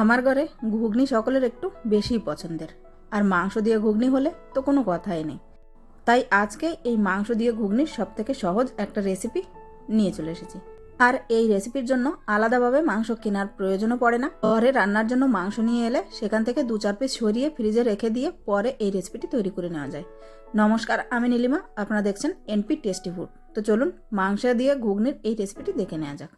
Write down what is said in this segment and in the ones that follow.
আমার ঘরে ঘুগনি সকলের একটু বেশিই পছন্দের। আর মাংস দিয়ে ঘুগনি হলে তো কোনো কথাই নেই। তাই আজকে এই মাংস দিয়ে ঘুগনির সব থেকে সহজ একটা রেসিপি নিয়ে চলে এসেছি। আর এই রেসিপির জন্য আলাদাভাবে মাংস কেনার প্রয়োজনও পড়ে না। ঘরে রান্নার জন্য মাংস নিয়ে এলে সেখান থেকে দু চার পিস সরিয়ে ফ্রিজে রেখে দিয়ে পরে এই রেসিপিটি তৈরি করে নেওয়া যায়। নমস্কার, আমি নীলিমা। আপনারা দেখছেন এনপি টেস্টি ফুড তো চলুন মাংস দিয়ে ঘুগনির এই রেসিপিটি দেখে নেওয়া যাক।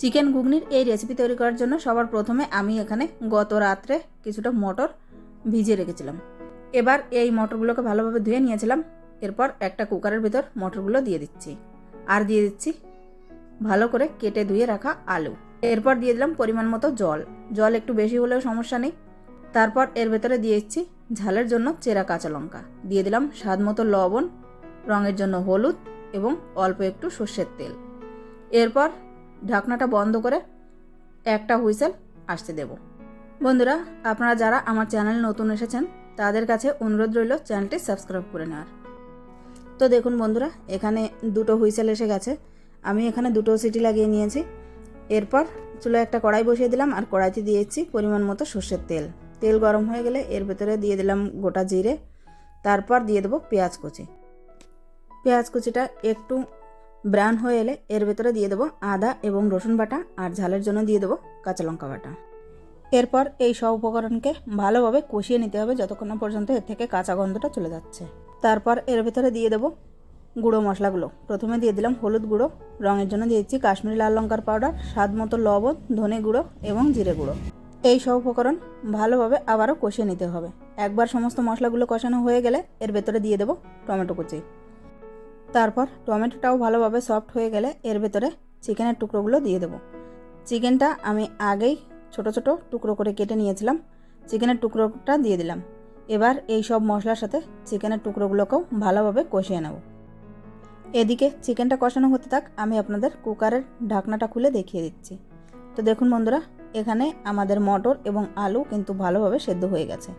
চিকেন ঘুগনির এই রেসিপি তৈরি করার জন্য সবার প্রথমে আমি এখানে গত রাত্রে কিছুটা মটর ভিজিয়ে রেখেছিলাম। এবার এই মটরগুলোকে ভালোভাবে ধুয়ে নিয়েছিলাম। এরপর একটা কুকারের ভিতর মটরগুলো দিয়ে দিচ্ছি। আর দিয়ে দিচ্ছি ভালো করে কেটে ধুয়ে রাখা আলু। এরপর দিয়ে দিলাম পরিমাণ মতো জল। জল একটু বেশি হলেও সমস্যা নেই। তারপর এর ভেতরে দিয়ে দিচ্ছি ঝালের জন্য চেরা কাঁচা লঙ্কা। দিয়ে দিলাম স্বাদ মতো লবণ, রঙের জন্য হলুদ এবং অল্প একটু সর্ষের তেল। এরপর ঢাকনাটা বন্ধ করে একটা হুইসেল আসতে দেব। বন্ধুরা, আপনারা যারা আমার চ্যানেল নতুন এসেছেন, তাদের কাছে অনুরোধ রইল চ্যানেলটি সাবস্ক্রাইব করে নেওয়ার। তো দেখুন বন্ধুরা, এখানে দুটো হুইসেল এসে গেছে। আমি এখানে দুটো সিটি লাগিয়ে নিয়েছি। এরপর চুলো একটা কড়াই বসিয়ে দিলাম আর কড়াইতে দিয়েছি পরিমাণ মতো সর্ষের তেল। তেল গরম হয়ে গেলে এর ভেতরে দিয়ে দিলাম গোটা জিরে। তারপর দিয়ে দেবো পেঁয়াজ কুচি। পেঁয়াজ কুচিটা একটু ব্রাউন হয়ে এলে এর ভেতরে দিয়ে দেবো আদা এবং রসুন বাটা আর ঝালের জন্য দিয়ে দেবো কাঁচা লঙ্কা বাটা। এরপর এই সব উপকরণকে ভালোভাবে কষিয়ে নিতে হবে যতক্ষণ না পর্যন্ত এর থেকে কাঁচা গন্ধটা চলে যাচ্ছে। তারপর এর ভেতরে দিয়ে দেবো গুঁড়ো মশলাগুলো। প্রথমে দিয়ে দিলাম হলুদ গুঁড়ো, রঙের জন্য দিয়েছি কাশ্মীরি লাল লঙ্কার পাউডার, স্বাদ মতো লবণ, ধনে গুঁড়ো এবং জিরে গুঁড়ো। এই সব উপকরণ ভালোভাবে আবারও কষিয়ে নিতে হবে। একবার সমস্ত মশলাগুলো কষানো হয়ে গেলে এর ভেতরে দিয়ে দেবো টমেটো কুচি। তারপর টমেটোটাও ভালোভাবে সফট হয়ে গেলে এর ভেতরে চিকেনের টুকরোগুলো দিয়ে দেবো। চিকেনটা আমি আগেই ছোট ছোট টুকরো করে কেটে নিয়েছিলাম, চিকেনের টুকরোটা দিয়ে দিলাম। এবার এই সব মশলার সাথে চিকেনের টুকরোগুলোকেও ভালোভাবে কষিয়ে নেব। এদিকে চিকেনটা কষানো হতে থাক, আমি আপনাদের কুকারের ঢাকনাটা খুলে দেখিয়ে দিচ্ছি। তো দেখুন বন্ধুরা, এখানে আমাদের মটর এবং আলু কিন্তু ভালোভাবে সেদ্ধ হয়ে গেছে।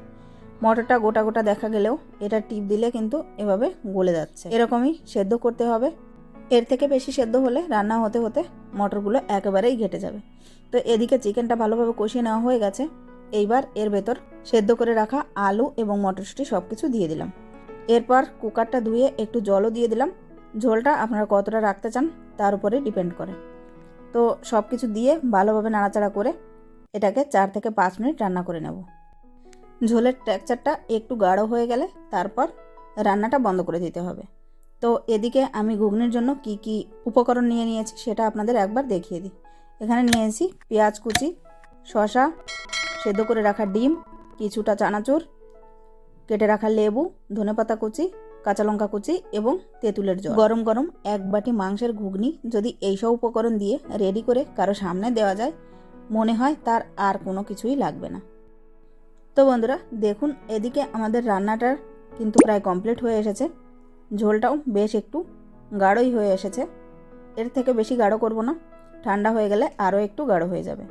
মটরটা গোটা গোটা দেখা গেলেও এটা টিপ দিলে কিন্তু এভাবে গলে যাচ্ছে। এরকমই সেদ্ধ করতে হবে। এর থেকে বেশি সেদ্ধ হলে রান্না হতে হতে মটরগুলো একেবারেই ঘেটে যাবে। তো এদিকে চিকেনটা ভালোভাবে কষিয়ে নেওয়া হয়ে গেছে। এইবার এর ভেতর সেদ্ধ করে রাখা আলু এবং মটরশুঁটি সব কিছু দিয়ে দিলাম। এরপর কুকারটা ধুয়ে একটু জলও দিয়ে দিলাম। ঝোলটা আপনারা কতটা রাখতে চান তার উপরে ডিপেন্ড করে। তো সব কিছু দিয়ে ভালোভাবে নাড়াচাড়া করে এটাকে চার থেকে পাঁচ মিনিট রান্না করে নেব। ঝোলের টেক্সচারটা একটু গাঢ় হয়ে গেলে তারপর রান্নাটা বন্ধ করে দিতে হবে। তো এদিকে আমি ঘুগনির জন্য কি কি উপকরণ নিয়ে নিয়েছি সেটা আপনাদের একবার দেখিয়ে দিই। এখানে নিয়েছি পেঁয়াজ কুচি শশা সেদ্ধ করে রাখা ডিম, কিছুটা চানাচুর, কেটে রাখা লেবু, ধনেপাতা কুচি, কাঁচা লঙ্কা কুচি এবং তেঁতুলের জল। গরম গরম এক বাটি মাংসের ঘুগনি যদি এইসব উপকরণ দিয়ে রেডি করে কারও সামনে দেওয়া যায়, মনে হয় তার আর কোনো কিছুই লাগবে না। তো বন্ধুরা, দেখুন এদিকে আমাদের রান্নাটার কিন্তু প্রায় কমপ্লিট হয়ে এসেছে। ঝোলটাও বেশ একটু গাঢ়ই হয়ে এসেছে। এর থেকে বেশি গাঢ় করব না। ঠান্ডা হয়ে গেলে আরও একটু গাঢ় হয়ে যাবে।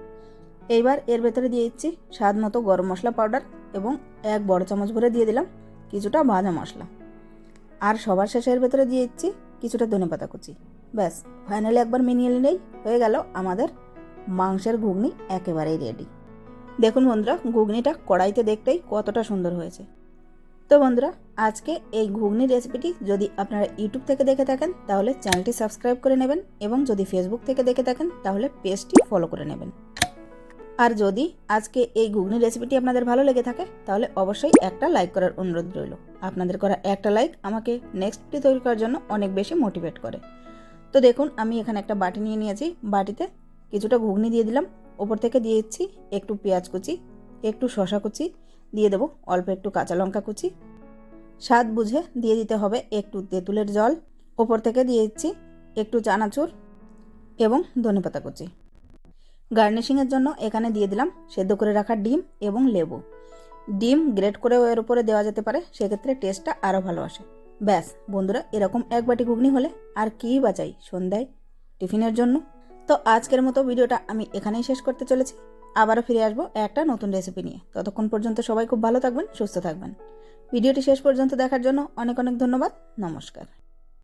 এইবার এর ভেতরে দিয়ে দিচ্ছি স্বাদ মতো গরম মশলা পাউডার এবং এক বড় চামচ ভরে দিয়ে দিলাম কিছুটা ভাজা মশলা। আর সবার শেষে এর ভেতরে দিয়ে দিচ্ছি কিছুটা ধনেপাতা কুচি। ব্যাস ফাইনালি একবার মিনিয়ে নিলেই হয়ে গেল আমাদের মাংসের ঘুগনি একেবারেই রেডি দেখুন বন্ধুরা, ঘুগনিটা কড়াইতে দেখতেই কতটা সুন্দর হয়েছে। তো বন্ধুরা, আজকে এই ঘুগনি রেসিপিটি যদি আপনারা ইউটিউব থেকে দেখে থাকেন, তাহলে চ্যানেলটি সাবস্ক্রাইব করে নেবেন এবং যদি ফেসবুক থেকে দেখে থাকেন, তাহলে পেজটি ফলো করে নেবেন। আর যদি আজকে এই ঘুগনি রেসিপিটি আপনাদের ভালো লেগে থাকে, তাহলে অবশ্যই একটা লাইক করার অনুরোধ রইল। আপনাদের করা একটা লাইক আমাকে নেক্সটটি তৈরি করার জন্য অনেক বেশি মোটিভেট করে। তো দেখুন, আমি এখানে একটা বাটি নিয়ে নিয়েছি। বাটিতে কিছুটা ঘুগনি দিয়ে দিলাম। ওপর থেকে দিয়ে দিচ্ছি একটু পেঁয়াজ কুচি, একটু শশা কুচি, দিয়ে দেবো অল্প একটু কাঁচা লঙ্কা কুচি। স্বাদ বুঝে দিয়ে দিতে হবে একটু তেঁতুলের জল। ওপর থেকে দিয়ে দিচ্ছি একটু চানাচুর এবং ধনেপাতা কুচি। গার্নিশিংয়ের জন্য এখানে দিয়ে দিলাম সেদ্ধ করে রাখা ডিম এবং লেবু। ডিম গ্রেট করেও এর উপরে দেওয়া যেতে পারে, সেক্ষেত্রে টেস্টটা আরও ভালো আসে। ব্যাস, বন্ধুরা, এরকম এক বাটি ঘুগনি হলে আর কী বাঁচাই সন্ধ্যায় টিফিনের জন্য। তো আজকের মতো ভিডিওটা আমি এখানেই শেষ করতে চলেছি। আবারও ফিরে আসব একটা নতুন রেসিপি নিয়ে। ততক্ষণ পর্যন্ত সবাই খুব ভালো থাকবেন, সুস্থ থাকবেন। ভিডিওটি শেষ পর্যন্ত দেখার জন্য অনেক অনেক ধন্যবাদ। নমস্কার।